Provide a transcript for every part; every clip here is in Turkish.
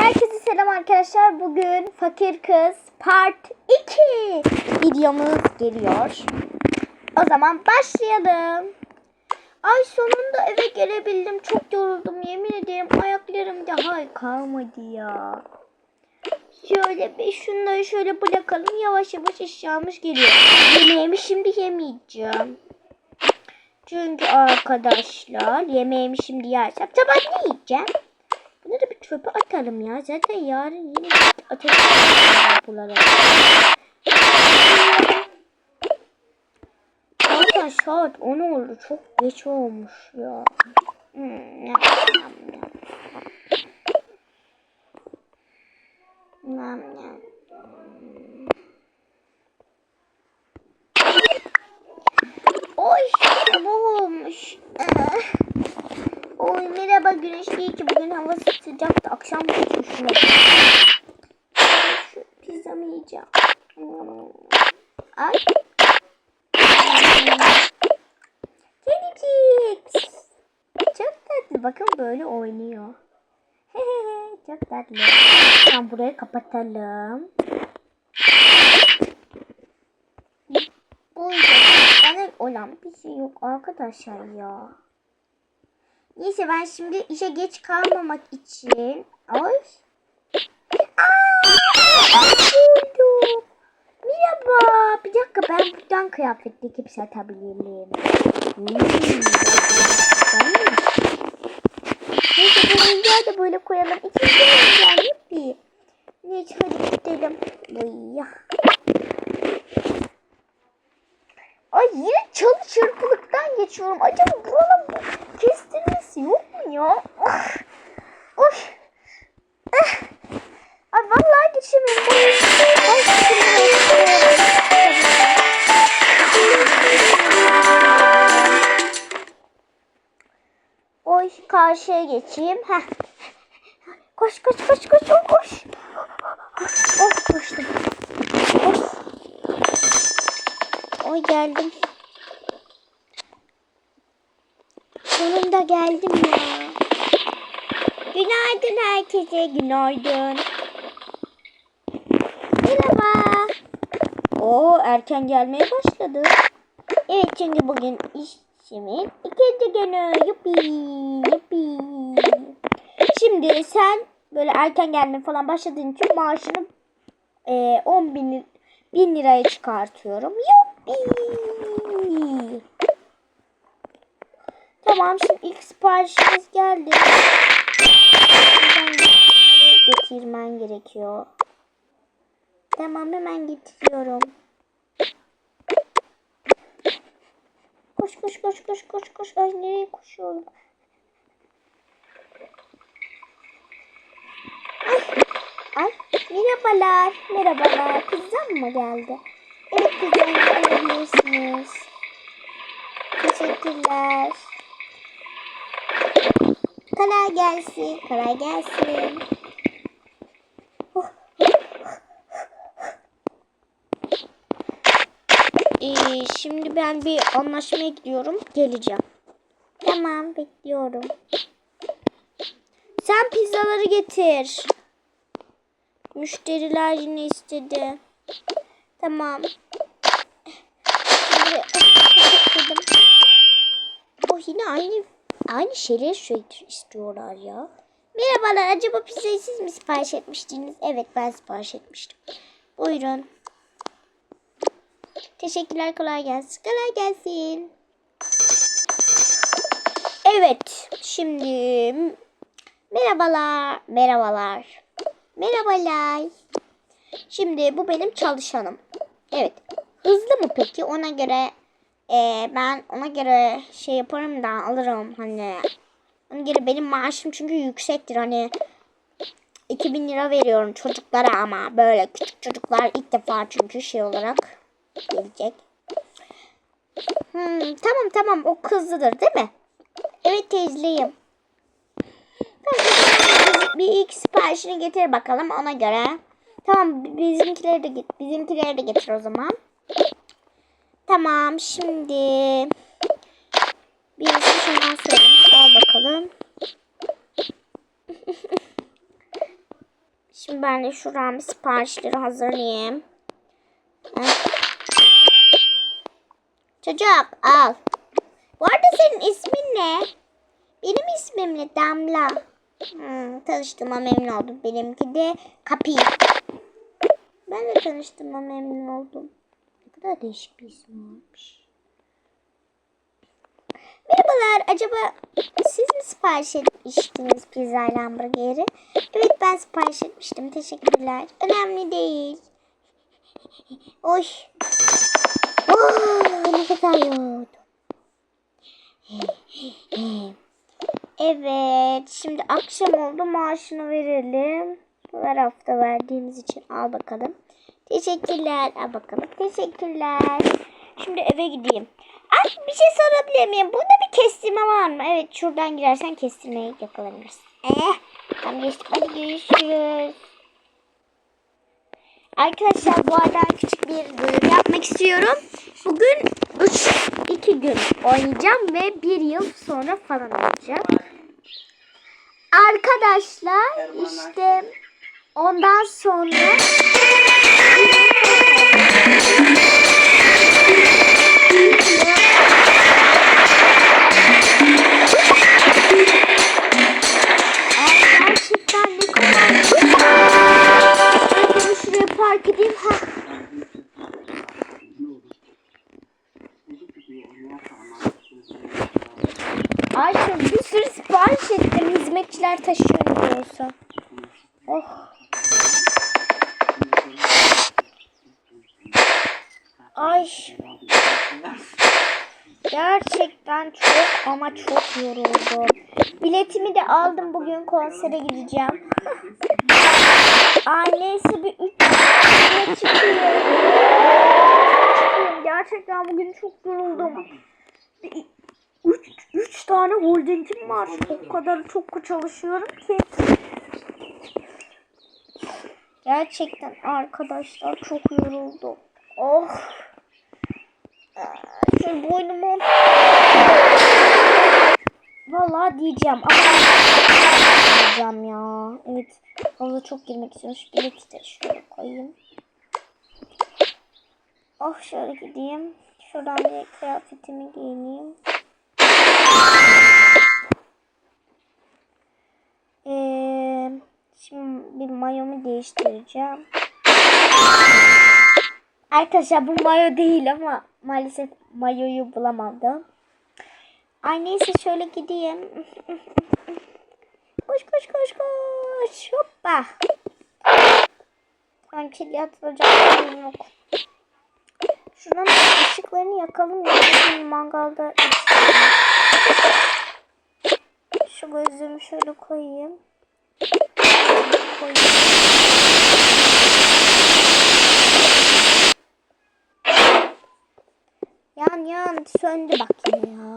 Herkese selam arkadaşlar. Bugün Fakir Kız Part 2 videomuz geliyor. O zaman başlayalım. Ay sonunda eve gelebildim. Çok yoruldum. Yemin ederim ayaklarım daha kalmadı ya. Şöyle bir şunları şöyle bırakalım. Yavaş yavaş eşyamız geliyor. Yemeğimi şimdi yemeyeceğim. Çünkü arkadaşlar yemeğimi şimdi yersem sabah ne yiyeceğim? Da bir çöpe atalım ya. Zaten yarın yine atacağım bunları. Zaten saat 10 oldu. Çok geç olmuş ya. Hmm, yam. Yam, yam. Oy sabah olmuş. Eh. Oy merhaba güneş değil ki bugün hava sıcaktı. Akşam tutmuşum. Şu pizzamı yiyeceğim. Hmm. Ay. Kedicik. Çok tatlı. Bakın böyle oynuyor. Çok tatlı. Tamam burayı kapatalım. Bu bana olan bir şey yok arkadaşlar ya. Neyse ben şimdi işe geç kalmamak için. Ay. Buldum. Merhaba. Bir dakika ben buradan kıyafet dikip satabilirim. Hmm. Neyse bu oyuncağı da böyle koyalım. İkinci oyuncağı yuppi. Neyse hadi gidelim. Buyya. Ay yine çalı çırpılıktan geçiyorum. Acaba buralar kestirmesi yok mu ya? Of. Of. Eh. Ay vallahi geçemiyorum. Ay, Oy karşıya geçeyim. Heh. Koş koş koş koş koş koş. Oh koştum. Of. Oy geldim. Sonunda geldim ya. Günaydın herkese. Günaydın. Merhaba. Oo erken gelmeye başladı. Evet çünkü bugün işimin ikinci günü. Yuppi. Yuppi. Şimdi sen böyle erken gelmeye falan başladığın için maaşını e, 10 bin, bin liraya çıkartıyorum. Yuppi. Tamam şimdi ilk siparişimiz geldi. Getirmen gerekiyor. Tamam hemen getiriyorum. Koş koş koş koş koş koş. Ay nereye koşuyorum? Ay, merhabalar. Merhabalar. Pizzam mı geldi? Evet alabilirsiniz. Teşekkürler. Kolay gelsin. Kolay gelsin. Ee, şimdi ben bir anlaşmaya gidiyorum. Geleceğim. Tamam bekliyorum. Sen pizzaları getir. Müşteriler yine istedi. Tamam. Şimdi. Oh yine aynı aynı şeyleri söyle- istiyorlar ya. Merhabalar acaba pizzayı siz mi sipariş etmiştiniz? Evet ben sipariş etmiştim. Buyurun. Teşekkürler kolay gelsin. Kolay gelsin. Evet şimdi merhabalar merhabalar merhabalar. Şimdi bu benim çalışanım. Evet hızlı mı peki ona göre e, ben ona göre şey yaparım da alırım hani ona göre benim maaşım çünkü yüksektir hani 2000 lira veriyorum çocuklara ama böyle küçük çocuklar ilk defa çünkü şey olarak gelecek. Hmm, tamam tamam o kızlıdır değil mi? Evet teyzliyim. Tamam, bir ilk siparişini getir bakalım ona göre. Tamam bizimkileri de bizimkileri de getir o zaman. Tamam şimdi birisi şundan söylemiş. Al bakalım. Şimdi ben de şuradan bir siparişleri hazırlayayım. Çocuk al. Bu arada senin ismin ne? Benim ismim ne? Damla. Hmm, tanıştığıma memnun oldum. Benimki de Kapi. Ben de tanıştığıma memnun oldum. Kadar değişik bir isim varmış. Merhabalar. Acaba siz mi sipariş etmiştiniz pizza ile hamburgeri? Evet ben sipariş etmiştim. Teşekkürler. Önemli değil. Oy. Oh, ne kadar yoğurdu. Evet. Şimdi akşam oldu. Maaşını verelim. Her hafta verdiğimiz için al bakalım. Teşekkürler. Al bakalım. Teşekkürler. Şimdi eve gideyim. Ay bir şey sorabilir miyim? Burada bir kestirme var mı? Evet şuradan girersen kestirmeyi yakalanırsın. Eh. Tamam geçtik. Hadi görüşürüz. Arkadaşlar bu arada küçük bir duyuru yapmak istiyorum. Bugün 3 2 gün oynayacağım ve bir yıl sonra falan olacak. Arkadaşlar işte ondan sonra ettim. Hizmetçiler taşıyor diyorsa. Oh. Ay gerçekten çok ama çok yoruldum. Biletimi de aldım bugün konsere gideceğim. Ay neyse bir üç çıkıyor. Çıkıyorum. Gerçekten bugün çok yoruldum. Bir- Üç, üç tane holdingim var. O kadar çok çalışıyorum ki. Gerçekten arkadaşlar çok yoruldum. Oh. Aa, Şu boynumu Vallahi diyeceğim ama diyeceğim ya. Evet. Havuza çok girmek istiyorum. Şu bileti de şöyle koyayım. Oh şöyle gideyim. Şuradan bir kıyafetimi giyineyim. Ee, şimdi bir mayomu değiştireceğim. Arkadaşlar bu mayo değil ama maalesef mayoyu bulamadım. Ay neyse şöyle gideyim. Koş koş koş koş. Hoppa. Sanki yatılacak yerim yok. Şuradan ışıklarını yakalım ya. Şimdi mangalda şu gözlüğümü şöyle koyayım. Yan yan söndü bakayım ya.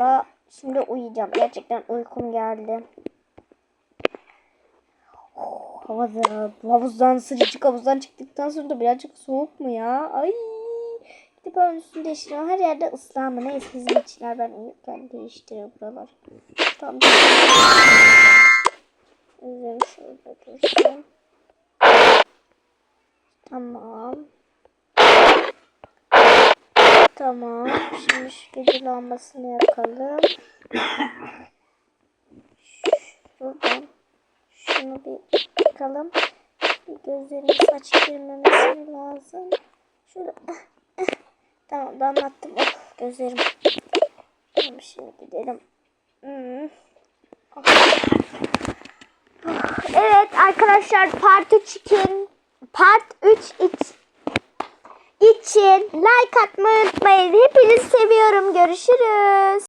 Valla şimdi uyuyacağım. Gerçekten uykum geldi. Oh, havada, havuzdan sıcacık havuzdan çıktıktan sonra da birazcık soğuk mu ya? Ay. Gidip ben üstünü değiştiriyorum. Her yerde ıslanma. Neyse hizmetçiler ben uyurken değiştiriyor buralar. Üzerine şöyle dursun. Tamam. Tamam. Şimdi gece lambasını yakalım. Şuradan. Şunu bir yakalım. Bir gözlerine saç girmemesi lazım. Şöyle. tamam damlattım. Oh, gözlerim. Tamam şimdi gidelim. Hmm. Oh. Evet arkadaşlar part 3 için part 3 için için like atmayı unutmayın. Hepinizi seviyorum. Görüşürüz.